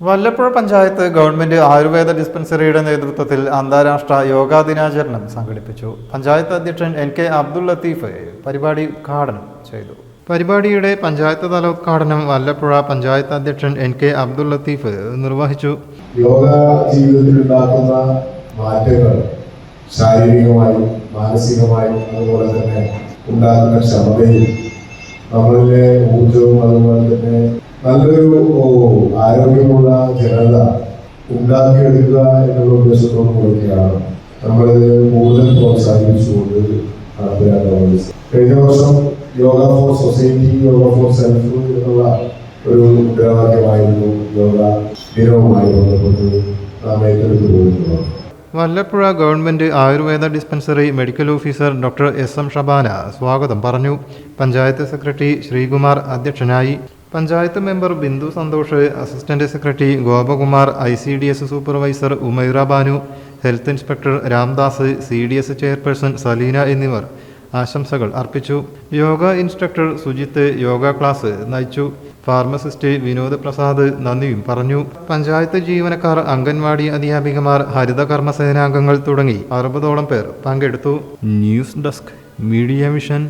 Vallappuzha panchayat government Ayurveda ഡിസ്പെൻസറിയുടെ നേതൃത്വത്തിൽ അന്താരാഷ്ട്ര യോഗാ ദിനാചരണം സംഘടിപ്പിച്ചു. പഞ്ചായത്ത് അധ്യക്ഷൻ എൻ കെ അബ്ദുൾ ലത്തീഫ് പരിപാടി ഉദ്ഘാടനം ചെയ്തു. പരിപാടിയുടെ പഞ്ചായത്ത് തല ഉദ്ഘാടനം വല്ലപ്പുഴ പഞ്ചായത്ത് അധ്യക്ഷൻ എൻ കെ അബ്ദുൾ ലത്തീഫ് നിർവഹിച്ചു. യോഗ ജീവിതത്തിൽ ഉണ്ടാക്കുന്ന മാറ്റങ്ങൾ ശാരീരികമായും മാനസികമായും അതുപോലെ തന്നെ ഉണ്ടാക്കുന്ന ക്ഷമതയും നമ്മളിലെ ഊർജവും അതുപോലെ തന്നെ നല്ലൊരു ആരോഗ്യമുള്ള ജനത ഉണ്ടാക്കിയെടുക്കുക എന്നുള്ള ഉദ്ദേശത്തോടു കൂടിയാണ് നമ്മളിത് കൂടുതൽ പ്രോത്സാഹിപ്പിച്ചുകൊണ്ട് നടപ്പിലാക്കുന്നത് കഴിഞ്ഞ വർഷം yoga for society yoga for self എന്നുള്ള ഒരു മുദ്രാവാക്യമായിരുന്നു യോഗ ദിനവുമായി ബന്ധപ്പെട്ട് നാം ഏറ്റെടുത്തു പോയിട്ടുള്ളത് Vallappuzha government ayurveda dispensary medical officer doctor S M Shabana സ്വാഗതം പറഞ്ഞു. പഞ്ചായത്ത് സെക്രട്ടറി ശ്രീകുമാർ അധ്യക്ഷനായി panchayat member Bindu Santhosh assistant secretary Gopakumar I C D S supervisor Umaira Banu health inspector Ramdas C D S chairperson Saleena എന്നിവർ ആശംസകൾ അർപ്പിച്ചു. Yoga instructor Sujith yoga class നയിച്ചു. Pharmacist Vinod Prasad നന്ദിയും പറഞ്ഞു. പഞ്ചായത്ത് ജീവനക്കാർ അംഗൻവാടി അധ്യാപികമാർ ഹരിതകർമ്മ സേനാംഗങ്ങൾ തുടങ്ങി അറുപതോളം പേർ പങ്കെടുത്തു. News desk media mission